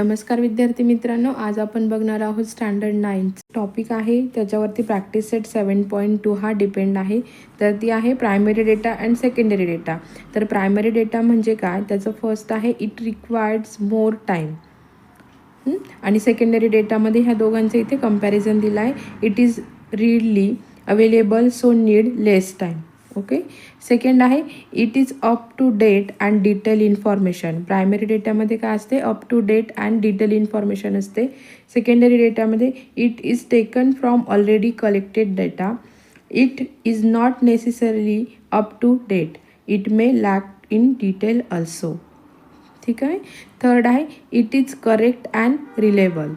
नमस्कार विद्यार्थी मित्रांनो आज आपण बघणार आहोत स्टँडर्ड नाईन्थ टॉपिक आहे. त्याच्यावरती practice set seven point two हा डिपेंड आहे. तर ती आहे primary data and secondary data तर प्रायमरी डेटा म्हणजे काय? त्याचं फर्स्ट आहे इट रिक्वायर्ड्स मोर टाईम आणि सेकंडरी डेटामध्ये ह्या दोघांचं इथे कंपॅरिझन दिलं आहे it is readily available so need less time okay second आहे it is up to date and detail information primary डेटामध्ये काय असते? Up to date and detail information असते. सेकंडरी डेटामध्ये it is taken from already collected data it is not necessarily up to date it may lack in detail also ठीक आहे? Third आहे it is correct and reliable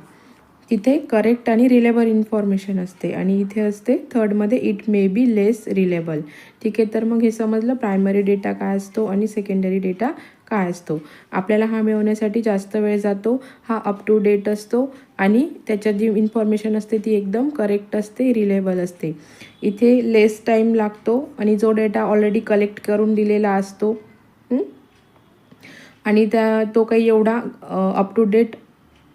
इथे correct आणि reliable information असते. आणि इथे असते थर्डमध्ये it may be less reliable ठीक आहे तर मग हे समजलं प्रायमरी डेटा काय असतो आणि सेकंडरी डेटा काय असतो. आपल्याला हा मिळवण्यासाठी जास्त वेळ जातो हा अप टू डेट असतो आणि त्याच्यात जी इन्फॉर्मेशन असते ती एकदम करेक्ट असते रिलेबल असते. इथे लेस टाईम लागतो आणि जो डेटा ऑलरेडी कलेक्ट करून दिलेला असतो आणि त्या तो काही एवढा अप टू डेट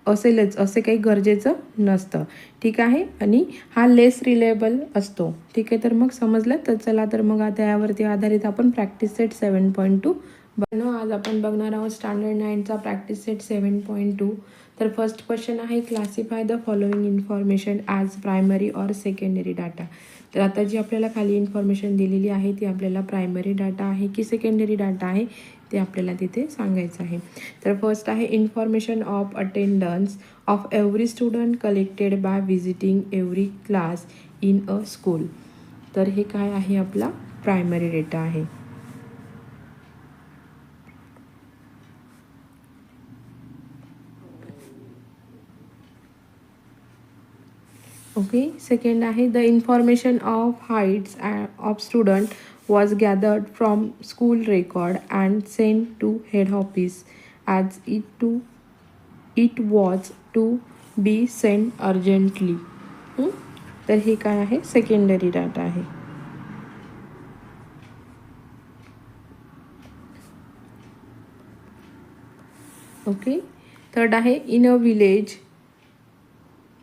असेलच असे काही गरजेचं नसतं. ठीक आहे? आणि हा लेस रिलेबल असतो. ठीक आहे? तर मग समजलं? तर चला तर मग आता यावरती आधारित आपण practice set seven point two बनो आज आपण बघणार आहोत standard नाईनचा practice set seven point two तर फर्स्ट क्वेश्चन आहे classify the following information as primary or secondary data तर आता जी आपल्याला खाली इन्फॉर्मेशन दिलेली आहे ती आपल्याला प्रायमरी डाटा आहे की सेकंडरी डाटा आहे ते आपल्याला तिथे सांगायचं आहे. तर फर्स्ट आहे information of attendance of every student collected by visiting every class in a school तर हे काय आहे आपला प्रायमरी डेटा आहे. ओके सेकंड आहे the information of heights of student was gathered from school record and sent to head office as it to it was to be sent urgently हं? तर हे काय आहे सेकंडरी डाटा आहे okay third आहे in a village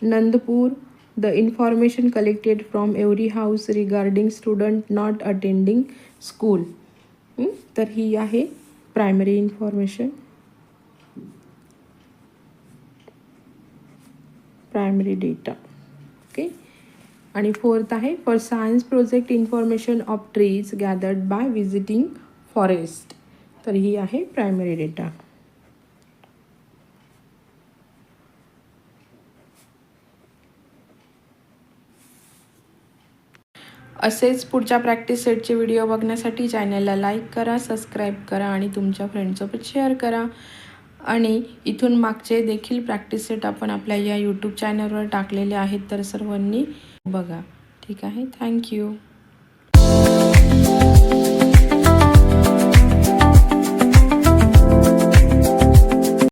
Nandpur the information collected from every house regarding student not attending school. हं? तर ही आहे primary information primary data okay आणि फोर्थ आहे for science project information of trees gathered by visiting forest तर ही आहे primary data असेच पुढच्या प्रॅक्टिस सेटचे व्हिडिओ बघण्यासाठी चॅनलला लाईक करा सबस्क्राईब करा आणि तुमच्या फ्रेंडसोबत शेअर करा. आणि इथून मागचे देखील प्रॅक्टिस सेट आपण आपल्या या यूट्यूब चॅनलवर टाकलेले आहेत तर सर्वांनी बघा. ठीक आहे? थँक्यू.